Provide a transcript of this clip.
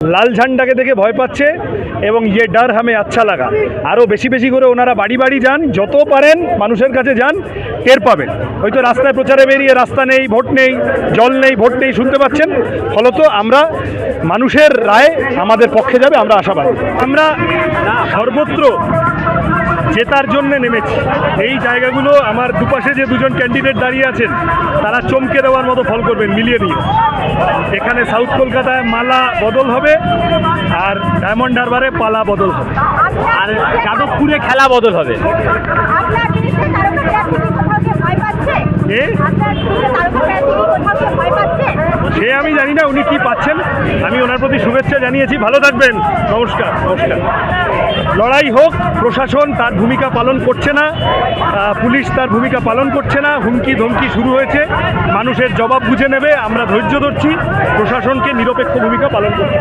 লাল ঝান্ডাকে দেখে ভয় পাচ্ছে এবং ইয়ে ডার হামে আচ্ছা লাগা। আরও বেশি বেশি করে ওনারা বাড়ি বাড়ি যান, যত পারেন মানুষের কাছে যান, টের পাবেন। হয়তো রাস্তায় প্রচারে বেরিয়ে রাস্তা নেই, ভোট নেই, জল নেই, ভোট নেই, শুনতে পাচ্ছেন? ফলত আমরা মানুষের রায় আমাদের পক্ষে যাবে, আমরা আশাবাদী। আমরা সর্বত্র জেতার জন্য নেমেছি। এই জায়গাগুলো আমার দুপাশে যে দুজন ক্যান্ডিডেট দাঁড়িয়ে আছেন তারা চমকে দেওয়ার মতো ফল করবেন মিলিয়ে নিয়ে এখানে সাউথ কলকাতায় মালা বদল হবে আর ডায়মন্ড হারবারে পালা বদল হবে। আর যাদবপুরে খেলা বদল হবে। আপনার জিনিসে তারকা প্রার্থী কোথাও কি? ভয় পাচ্ছে? এ? সে আমি জানি না, উনি কি পাচ্ছেন। আমি ওনার প্রতি শুভেচ্ছা জানিয়েছি। ভালো থাকবেন। নমস্কার নমস্কার। লড়াই হোক, প্রশাসন তার ভূমিকা পালন করছে না পুলিশ তার ভূমিকা পালন করছে না, হুমকি ধমকি শুরু হয়েছে, মানুষের জবাব বুঝে নেবে, আমরা ধৈর্য ধরছি, প্রশাসনকে নিরপেক্ষ ভূমিকা পালন করছি।